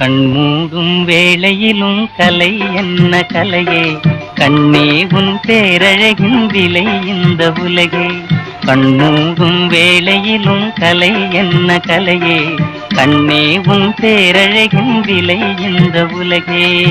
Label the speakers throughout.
Speaker 1: கண் மூடும் வேளையிலும் கலை என்ன கலையே? கண்ணே உன் பேரழகின் விலை இந்த உலகே. கண் மூடும் வேளையிலும் கலை என்ன கலையே? கண்ணே உன் பேரழகின் விலை இந்த உலகே.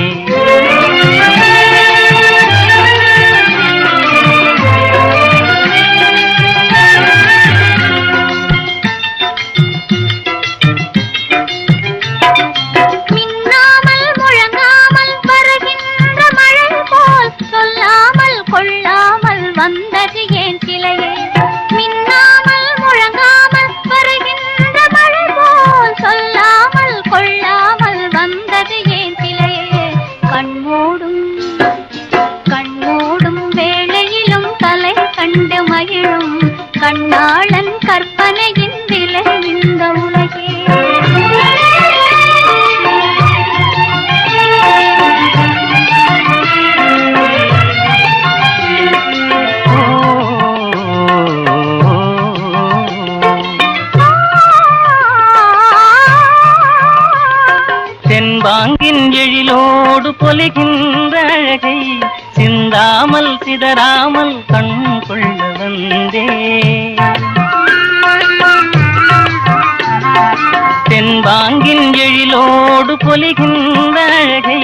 Speaker 2: கண்டு மகிழும் கண்ணாளன் கற்பனையின் விலை இந்த உலகே.
Speaker 1: தென்பாங்கின் எழிலோடு பொலிகின்ற அழகை சிந்தாமல் சிதறாமல் கண் வந்தே தென்பாங்கின் எழிலோடு பொலிகின்ற அழகை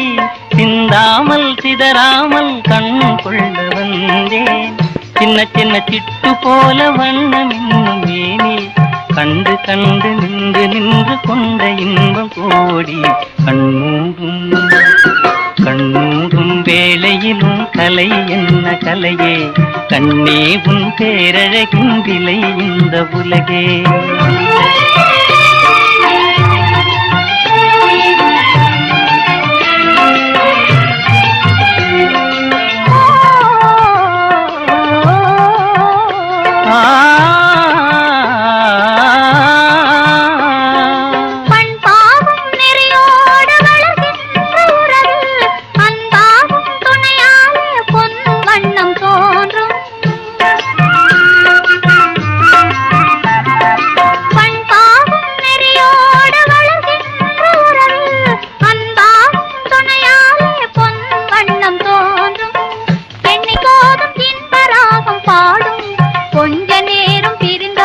Speaker 1: சிந்தாமல் சிதறாமல் கண் கொள்ள வந்தேன் சின்ன சின்ன சிட்டு போல வண்ணம் இன்னும் மேனே கண்டு கண்டு நின்று நின்று கொண்ட இன்பம் கோடி. கண்மூடும் கண்மூடும் வேளையிலும் கலை என்ன கலையே? கண்ணே உன் பேரழகின் விலை இந்த உலகே. பிரிந்து